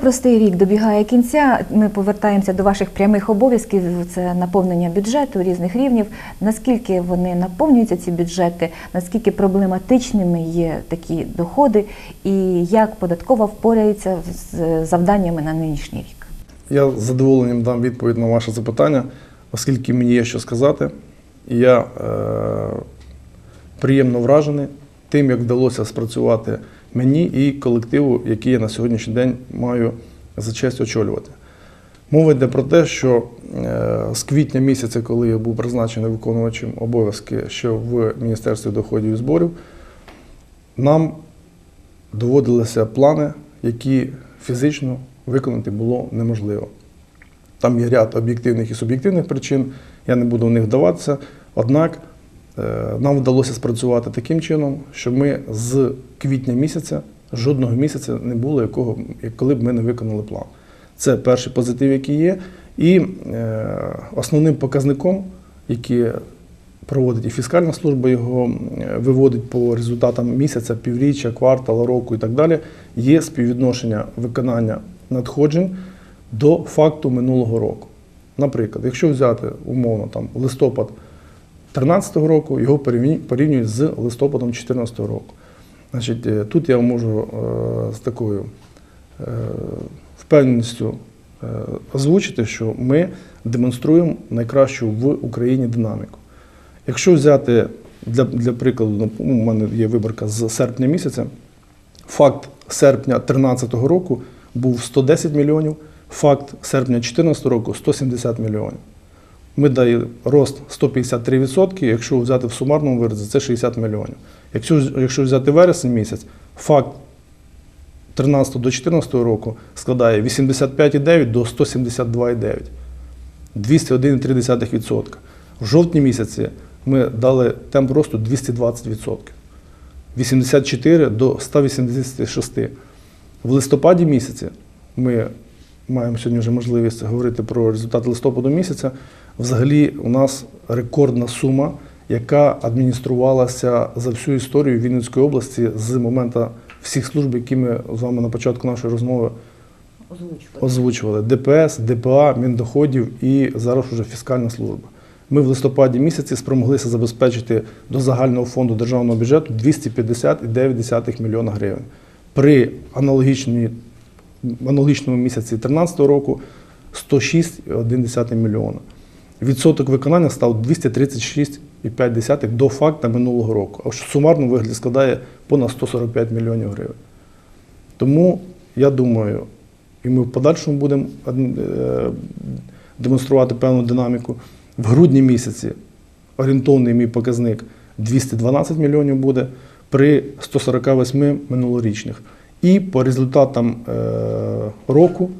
Непростий рік добігає кінця. Ми повертаємося до ваших прямих обов'язків. Це наповнення бюджету різних рівнів. Наскільки вони наповнюються, ці бюджети, наскільки проблематичними є такі доходи, і як податкова впорається з завданнями на нинішній рік? Я з задоволенням дам відповідь на ваше запитання, оскільки мені є що сказати. Я е, приємно вражений тим, як вдалося спрацювати мені і колективу, який я на сьогоднішній день маю за честь очолювати. Мова йде про те, що е, з квітня місяця, коли я був призначений виконувачем обов'язки ще в Міністерстві доходів і зборів, нам доводилися плани, які фізично виконати було неможливо. Там є ряд об'єктивних і суб'єктивних причин, я не буду в них вдаватися. Однак нам вдалося спрацювати таким чином, що ми з квітня місяця жодного місяця не було, якого, як коли б ми не виконали план. Це перший позитив, який є. І е, основним показником, який проводить і фіскальна служба, його е, виводить по результатам місяця, півріччя, квартала, року і так далі, є співвідношення виконання надходжень до факту минулого року. Наприклад, якщо взяти умовно там листопад 2013 року, його порівнюють з листопадом 2014 року. Значить, е, тут я можу е, з такою е, впевненістю озвучити, що ми демонструємо найкращу в Україні динаміку. Якщо взяти для, для прикладу, ну, у мене є виборка з серпня місяця, факт серпня 2013 року був 110 мільйонів, факт серпня 2014 року 170 мільйонів. Ми дали рост 153%, якщо взяти в сумарному виразі, це 60 мільйонів. Якщо, якщо взяти вересень місяць, факт 13 до 14 року складає 85,9 до 172,9. 201,3%. В жовтні місяці ми дали темп росту 220%. 84 до 186. В листопаді місяці ми маємо сьогодні вже можливість говорити про результати листопаду місяця. Взагалі, у нас рекордна сума, яка адмініструвалася за всю історію Вінницької області з моменту всіх служб, які ми з вами на початку нашої розмови озвучували: ДПС, ДПА, Міндоходів і зараз уже фіскальна служба. Ми в листопаді місяці спромоглися забезпечити до загального фонду державного бюджету 250,9 мільйона гривень. При аналогічній, аналогічному місяці 2013 року 106,1 мільйона. Відсоток виконання став 236,5 до факта минулого року, а в сумарному вигляді складає понад 145 мільйонів гривень. Тому я думаю, і ми в подальшому будемо е, демонструвати певну динаміку. В грудні місяці орієнтовний мій показник 212 мільйонів буде при 148 минулорічних. І по результатам е, року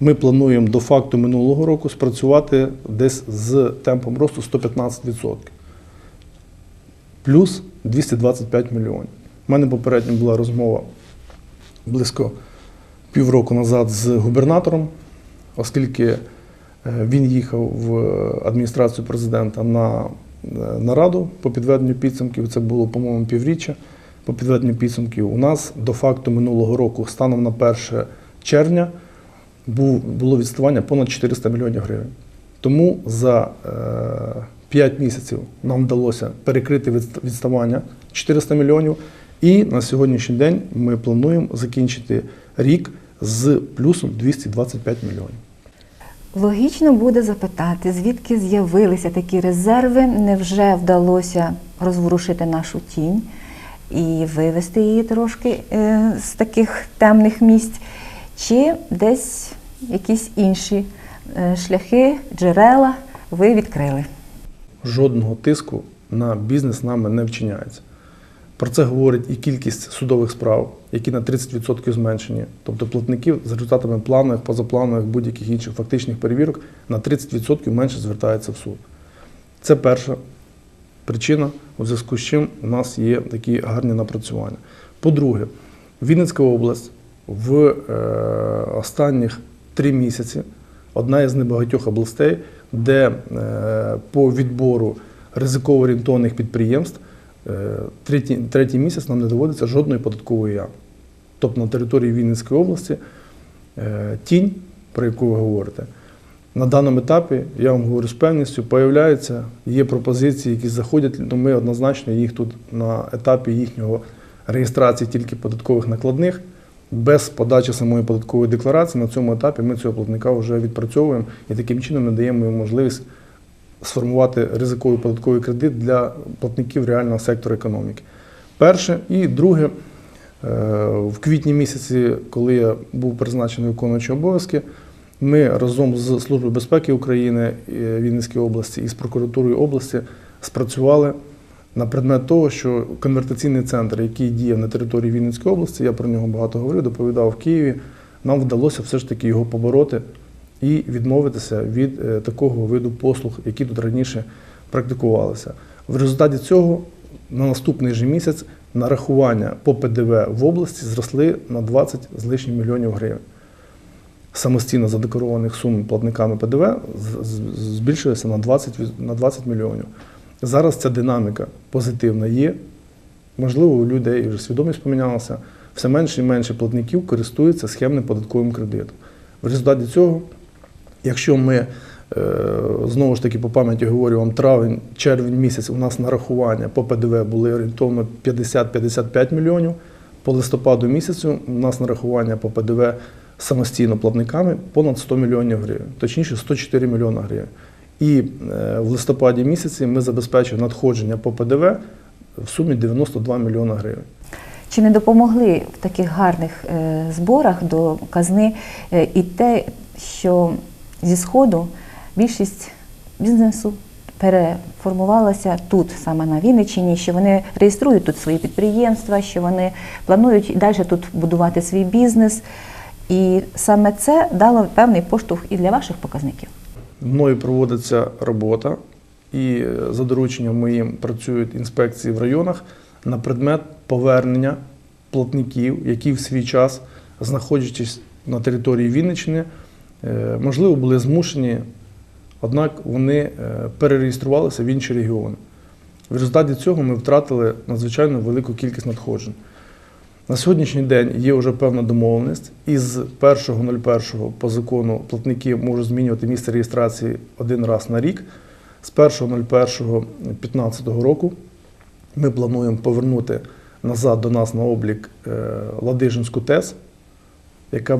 ми плануємо до факту минулого року спрацювати десь з темпом росту 115%. Плюс 225 мільйонів. У мене попередньо була розмова близько півроку назад з губернатором, оскільки е, він їхав в адміністрацію президента на е, нараду по підведенню підсумків. Це було, по-моєму, півріччя по підведенню підсумків. У нас до факту минулого року, станом на 1 червня, було відставання понад 400 мільйонів гривень. Тому за е, 5 місяців нам вдалося перекрити відставання 400 мільйонів. І на сьогоднішній день ми плануємо закінчити рік з плюсом 225 мільйонів. Логічно буде запитати, звідки з'явилися такі резерви, невже вдалося розворушити нашу тінь і вивести її трошки е, з таких темних місць, чи десь якісь інші е, шляхи, джерела ви відкрили? жодного тиску на бізнес нами не вчиняється. Про це говорить і кількість судових справ, які на 30% зменшені, тобто платників з результатами планових, позапланових, будь-яких інших фактичних перевірок на 30% менше звертається в суд. Це перша причина, у зв'язку з чим у нас є такі гарні напрацювання. По-друге, Вінницька область в е, останніх три місяці одна із небагатьох областей, де е, по відбору ризиково-орієнтованих підприємств е, третій, третій місяць нам не доводиться жодної податкової ями. Тобто на території Вінницької області тінь, про яку ви говорите, на даному етапі, я вам говорю з певністю, появляються, є пропозиції, які заходять, ну ми однозначно їх тут на етапі їхнього реєстрації тільки податкових накладних, без подачі самої податкової декларації. На цьому етапі ми цього платника вже відпрацьовуємо і таким чином надаємо йому можливість сформувати ризиковий податковий кредит для платників реального сектору економіки. Перше. І друге, е, в квітні місяці, коли я був призначений виконуючим обов'язки, ми разом з Службою безпеки України е, Вінницької області і з прокуратурою області спрацювали на предмет того, що конвертаційний центр, який діє на території Вінницької області, я про нього багато говорив, доповідав в Києві, нам вдалося все ж таки його побороти і відмовитися від е, такого виду послуг, які тут раніше практикувалися. В результаті цього на наступний же місяць нарахування по ПДВ в області зросли на 20 з лишнім мільйонів гривень. Самостійно задекларованих сум платниками ПДВ збільшилися на 20, на 20 мільйонів. Зараз ця динаміка позитивна є. Можливо, у людей вже свідомість помінялася. Все менше і менше платників користуються схемним податковим кредитом. В результаті цього, якщо ми е, знову ж таки по пам'яті говорю вам, травень, червень місяць у нас нарахування по ПДВ були орієнтовно 50-55 мільйонів. По листопаду місяцю у нас нарахування по ПДВ самостійно платниками понад 100 мільйонів гривень, точніше 104 мільйона гривень. І е, в листопаді місяці ми забезпечили надходження по ПДВ в сумі 92 мільйона гривень. Чи не допомогли в таких гарних е, зборах до казни е, і те, що зі Сходу більшість бізнесу переформувалася тут, саме на Вінниччині, що вони реєструють тут свої підприємства, що вони планують далі тут будувати свій бізнес. І саме це дало певний поштовх і для ваших показників. Мною проводиться робота, і е, за дорученням моїм працюють інспекції в районах на предмет повернення платників, які в свій час, знаходячись на території Вінниччини, е, можливо, були змушені, однак вони е, перереєструвалися в інші регіони. В результаті цього ми втратили надзвичайно велику кількість надходжень. На сьогоднішній день є вже певна домовленість, і з 1.01 по закону платники можуть змінювати місце реєстрації один раз на рік. З 1.01.2015 року ми плануємо повернути назад до нас на облік е, Ладижинську ТЕС, яка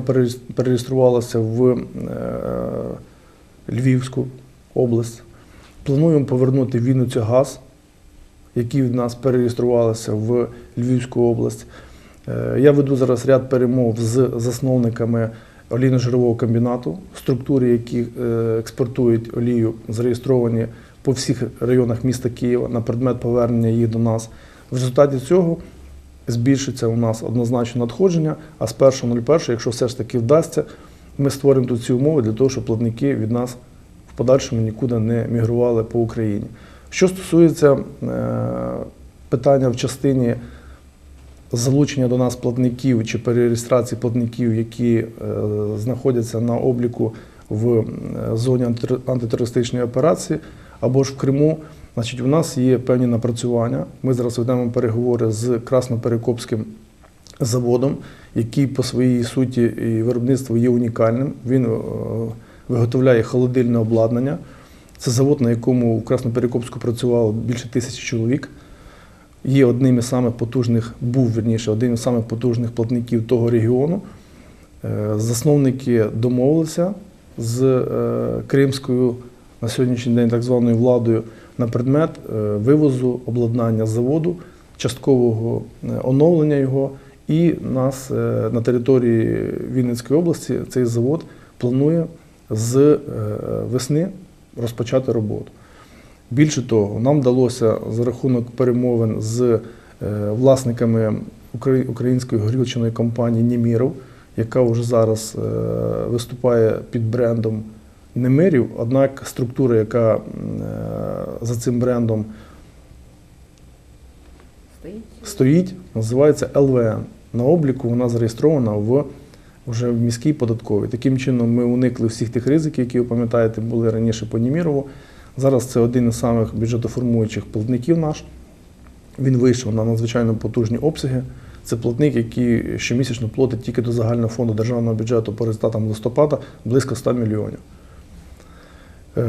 перереєструвалася в е, Львівську область. Плануємо повернути Вінницю газ, які в нас перереєструвалися в Львівську область. Е, Я веду зараз ряд перемов з засновниками олійно-жирового комбінату, структури, які е, експортують олію, зареєстровані по всіх районах міста Києва на предмет повернення їх до нас. В результаті цього збільшиться у нас однозначно надходження, а з 1.01, якщо все ж таки вдасться, ми створимо тут ці умови для того, щоб платники від нас в подальшому нікуди не мігрували по Україні. Що стосується е, питання в частині залучення до нас платників чи перереєстрації платників, які е, знаходяться на обліку в е, зоні антитер- антитерористичної операції або ж в Криму, значить, у нас є певні напрацювання. Ми зараз ведемо переговори з Красноперекопським заводом, який по своїй суті і виробництву є унікальним. Він е, виготовляє холодильне обладнання. Це завод, на якому в Красноперекопську працювало більше тисячі чоловік. Є одним із самих потужних, був верніше, одним із самих потужних платників того регіону. Е, Засновники домовилися з е, кримською на сьогоднішній день так званою владою на предмет е, вивозу обладнання заводу, часткового оновлення його. І нас на території Вінницької області цей завод планує з весни розпочати роботу. Більше того, нам вдалося за рахунок перемовин з е, власниками української горілчаної компанії Німіров, яка вже зараз е, виступає під брендом Немирів, однак структура, яка е, за цим брендом стоїть, називається ЛВН. На обліку вона зареєстрована в вже в міській податковій. Таким чином, ми уникли всіх тих ризиків, які ви пам'ятаєте, були раніше по Німірову. Зараз це один із самих бюджетоформуючих платників наш. Він вийшов на надзвичайно потужні обсяги. Це платник, який щомісячно платить тільки до загального фонду державного бюджету по результатам листопада близько 100 мільйонів. Е,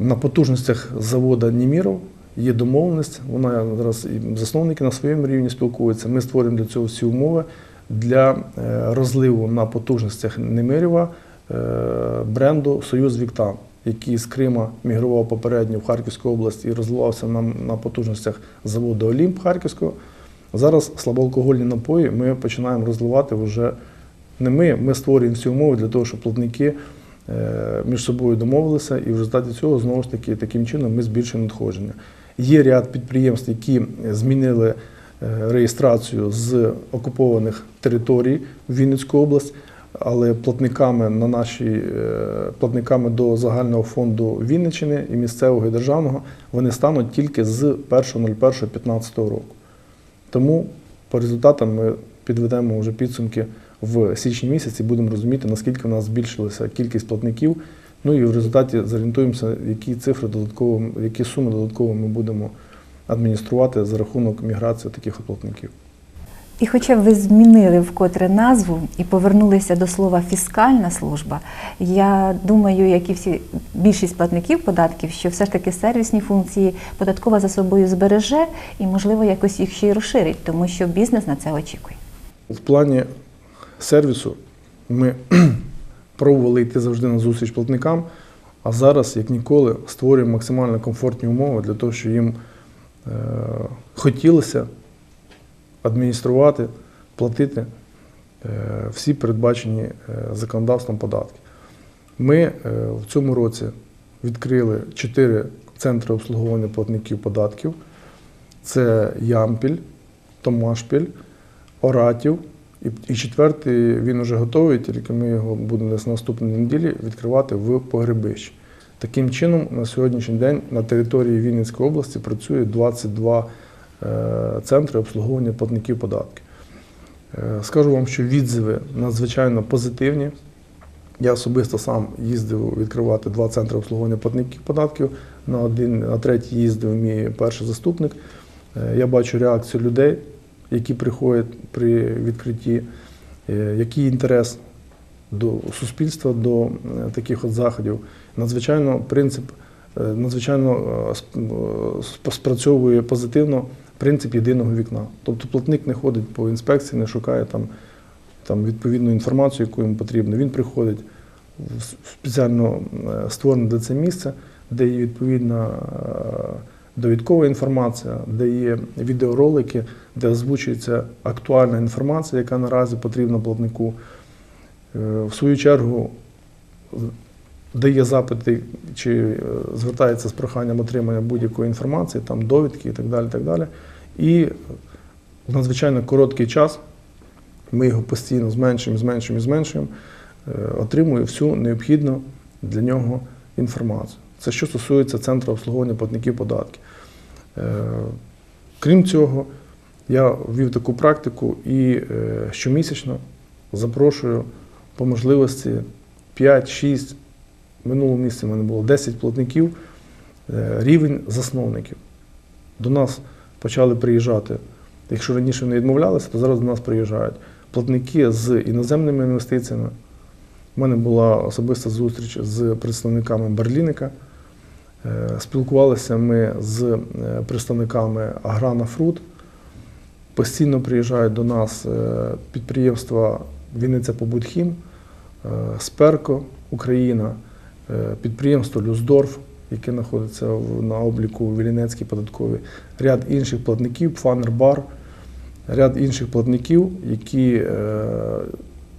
На потужностях заводу Німіров є домовленість. Вона зараз і засновники на своєму рівні спілкуються. Ми створюємо для цього всі умови для е, розливу на потужностях Немирєва е, бренду Союз Віктан, який з Крима мігрував попередньо в Харківську область і розливався на, на потужностях заводу Олімп Харківського. Зараз слабоалкогольні напої ми починаємо розливати вже не ми, ми створюємо всі умови для того, щоб платники е, між собою домовилися, і в результаті цього знову ж таки таким чином ми збільшуємо надходження. Є ряд підприємств, які змінили е, реєстрацію з окупованих територій в Вінницьку область, але платниками на наші е, платниками до загального фонду Вінниччини і місцевого і державного вони стануть тільки з 1.01.15 року. Тому по результатам ми підведемо вже підсумки в січні місяці, будемо розуміти, наскільки в нас збільшилася кількість платників. Ну і в результаті зорієнтуємося, які цифри додатково, які суми додатково ми будемо адмініструвати за рахунок міграції таких платників. І хоча ви змінили вкотре назву і повернулися до слова фіскальна служба, я думаю, як і всі більшість платників податків, що все ж таки сервісні функції податкова за собою збереже і, можливо, якось їх ще й розширить, тому що бізнес на це очікує. В плані сервісу ми пробували йти завжди на зустріч платникам, а зараз, як ніколи, створюємо максимально комфортні умови для того, щоб їм е, хотілося адмініструвати, платити е, всі передбачені е, законодавством податки. Ми е, в цьому році відкрили чотири центри обслуговування платників податків. Це Ямпіль, Томашпіль, Оратів. І, четвертий він вже готовий, тільки ми його будемо десь на наступній неділі відкривати в Погребищі. Таким чином, на сьогоднішній день на території Вінницької області працює 22 е, центри обслуговування платників податків. Е, скажу вам, що відзиви надзвичайно позитивні. Я особисто сам їздив відкривати два центри обслуговування платників податків. На один, на третій їздив мій перший заступник. Е, Я бачу реакцію людей, які приходять при відкритті, е, який інтерес до суспільства до е, таких от заходів. Надзвичайно принцип, е, надзвичайно е, сп- е, сп- спрацьовує позитивно принцип єдиного вікна. Тобто платник не ходить по інспекції, не шукає там, там відповідну інформацію, яку йому потрібно. Він приходить в спеціально е, створене для це місце, де є відповідна е, довідкова інформація, де є відеоролики, де озвучується актуальна інформація, яка наразі потрібна платнику. Е, В свою чергу дає запити чи е, звертається з проханням отримання будь-якої інформації, там довідки і так далі. так далі. І в надзвичайно короткий час ми його постійно зменшуємо, зменшуємо зменшуємо, е, отримує всю необхідну для нього інформацію. Це що стосується центру обслуговування платників податків. Е, Крім цього, я ввів таку практику і щомісячно запрошую по можливості 5-6, минулому місяці в мене було 10 платників, е, рівень засновників. До нас почали приїжджати. Якщо раніше вони відмовлялися, то зараз до нас приїжджають платники з іноземними інвестиціями. У мене була особиста зустріч з представниками Берліника. Е, Спілкувалися ми з е, представниками Аграна Фрут. Постійно приїжджають до нас підприємства Вінниця Побутхім, Сперко Україна, підприємство Люсдорф, яке знаходиться на обліку в Вілінецькій податковій, ряд інших платників, Пфанербар, ряд інших платників, які е,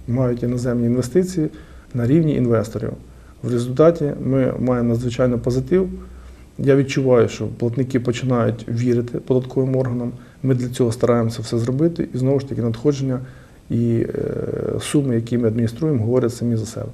мають іноземні інвестиції на рівні інвесторів. В результаті ми маємо надзвичайно позитив. Я відчуваю, що платники починають вірити податковим органам. Ми для цього стараємося все зробити, і знову ж таки надходження і е, суми, які ми адмініструємо, говорять самі за себе.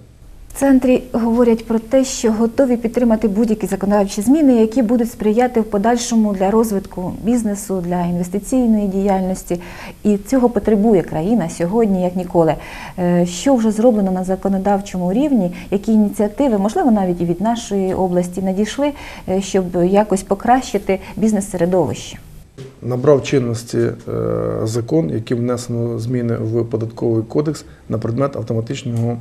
Центрі говорять про те, що готові підтримати будь-які законодавчі зміни, які будуть сприяти в подальшому для розвитку бізнесу, для інвестиційної діяльності. І цього потребує країна сьогодні, як ніколи. Е, Що вже зроблено на законодавчому рівні, які ініціативи, можливо, навіть і від нашої області надійшли, е, щоб якось покращити бізнес-середовище? набрав чинності е, закон, яким внесено зміни в податковий кодекс на предмет автоматичного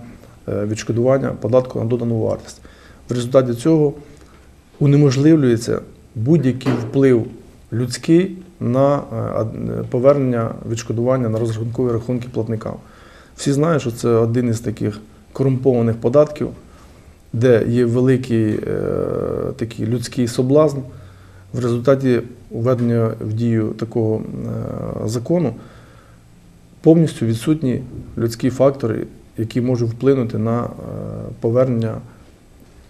відшкодування податку на додану вартість. В результаті цього унеможливлюється будь-який вплив людський на е, повернення відшкодування на розрахункові рахунки платникам. Всі знають, що це один із таких корумпованих податків, де є великий е, такий людський соблазн. В результаті введення в дію такого е, закону повністю відсутні людські фактори, які можуть вплинути на е, повернення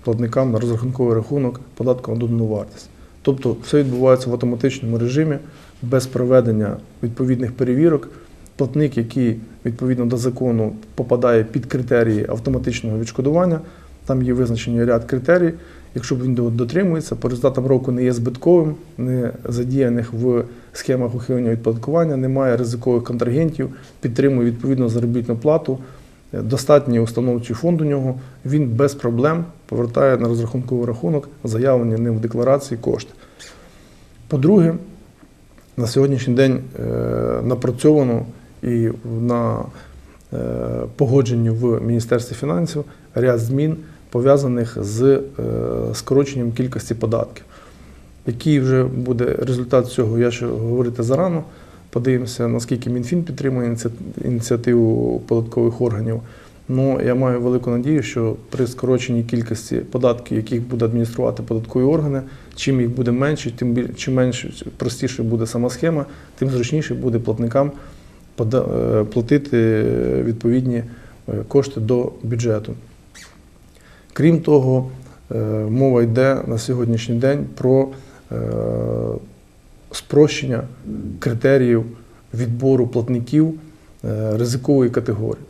платникам на розрахунковий рахунок податку на додану вартість. Тобто все відбувається в автоматичному режимі без проведення відповідних перевірок. Платник, який відповідно до закону попадає під критерії автоматичного відшкодування, там є визначені ряд критерій. Якщо він дотримується, по результатам року не є збитковим, не задіяних в схемах ухилення від податкування, немає ризикових контрагентів, підтримує відповідну заробітну плату, достатній установчий фонд у нього, він без проблем повертає на розрахунковий рахунок заявлені ним в декларації кошти. По-друге, на сьогоднішній день е, напрацьовано і на е, погодженні в Міністерстві фінансів ряд змін, пов'язаних з е, скороченням кількості податків. Який вже буде результат цього, я ще говорити зарано. Подивимося, наскільки Мінфін підтримує ініціативу податкових органів. Ну, я маю велику надію, що при скороченні кількості податків, яких буде адмініструвати податкові органи, чим їх буде менше, тим біль- чим менше простіше буде сама схема, тим зручніше буде платникам е, платити відповідні е, кошти до бюджету. Крім того, е, мова йде на сьогоднішній день про спрощення критеріїв відбору платників е, ризикової категорії.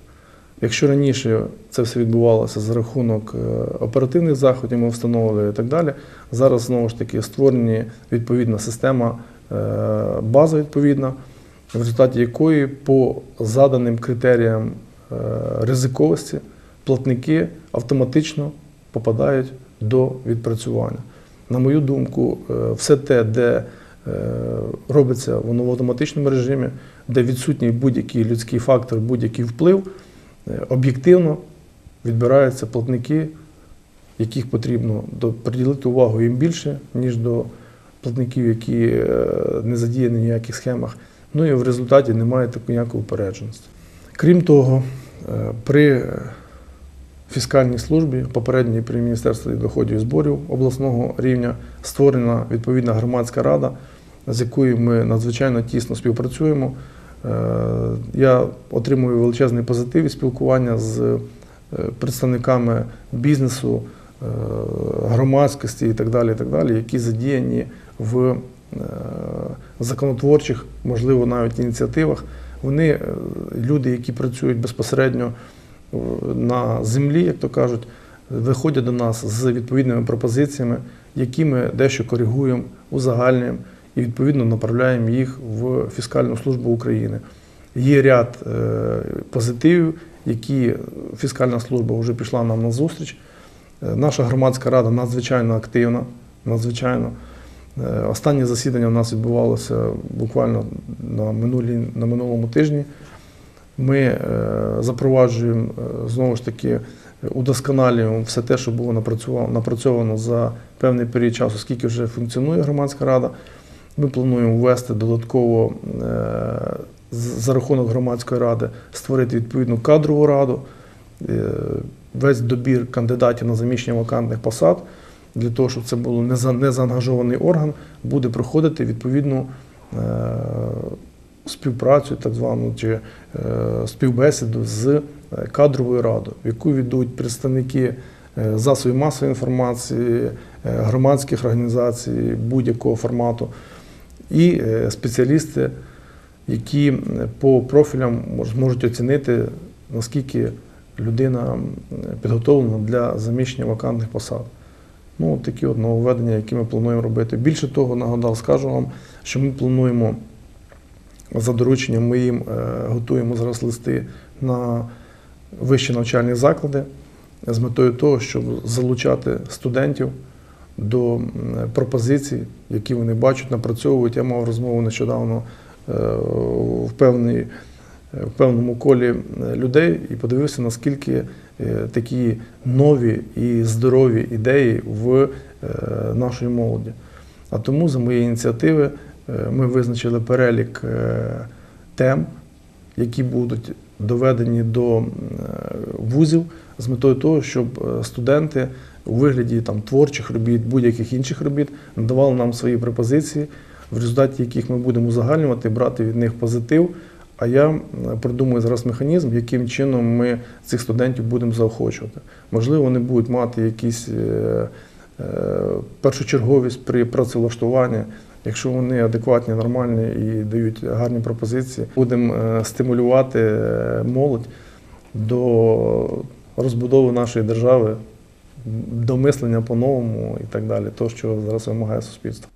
Якщо раніше це все відбувалося за рахунок е, оперативних заходів, ми встановили і так далі, зараз знову ж таки створені відповідна система, е, база відповідна, в результаті якої по заданим критеріям ризиковості платники автоматично попадають до відпрацювання. На мою думку, все те, де робиться воно в автоматичному режимі, де відсутній будь-який людський фактор, будь-який вплив, е, об'єктивно відбираються платники, яких потрібно приділити увагу їм більше, ніж до платників, які е, не задіяні в ніяких схемах. Ну і в результаті немає такої ніякої упередженості. Крім того, е, при фіскальній службі, попередній при Міністерстві доходів і зборів обласного рівня, створена відповідна громадська рада, з якою ми надзвичайно тісно співпрацюємо. Е, Я отримую величезний позитив і спілкування з е, представниками бізнесу, е, громадськості і так далі, і так далі, які задіяні в законотворчих, можливо, навіть ініціативах. Вони люди, які працюють безпосередньо на землі, як то кажуть, виходять до нас з відповідними пропозиціями, які ми дещо коригуємо, узагальнюємо і відповідно направляємо їх в фіскальну службу України. Є ряд е, позитивів, які фіскальна служба вже пішла нам на зустріч. Е, Наша громадська рада надзвичайно активна, надзвичайно. Е, Останнє засідання у нас відбувалося буквально на, минулі, на минулому тижні. Ми запроваджуємо знову ж таки, удосконалюємо все те, що було напрацьовано за певний період часу, скільки вже функціонує громадська рада. Ми плануємо ввести додатково е, за рахунок громадської ради створити відповідну кадрову раду, е, весь добір кандидатів на заміщення вакантних посад для того, щоб це було не за- не орган, буде проходити відповідну е, співпрацю, так звану чи співбесіду з кадровою радою, в яку ведуть представники засобів масової інформації, громадських організацій будь-якого формату, і е, спеціалісти, які по профілям мож- можуть оцінити, наскільки людина підготовлена для заміщення вакантних посад. Ну, такі от нововведення, які ми плануємо робити. Більше того, нагадав, скажу вам, що ми плануємо за дорученням моїм е, готуємо зараз листи на вищі навчальні заклади з метою того, щоб залучати студентів до пропозицій, які вони бачать, напрацьовують. Я мав розмову нещодавно е, в, певній, е, в певному колі е, людей і подивився, наскільки такі нові і здорові ідеї в нашої молоді. А тому за моєї ініціативи ми визначили перелік тем, які будуть доведені до вузів з метою того, щоб студенти у вигляді там, творчих робіт, будь-яких інших робіт надавали нам свої пропозиції, в результаті яких ми будемо узагальнювати, брати від них позитив. А я м, придумаю зараз механізм, яким чином ми цих студентів будемо заохочувати. Можливо, вони будуть мати якісь е, е, першочерговість при працевлаштуванні. Якщо вони адекватні, нормальні і дають гарні пропозиції, будемо е, стимулювати молодь до розбудови нашої держави, до мислення по-новому і так далі, то, що зараз вимагає суспільство.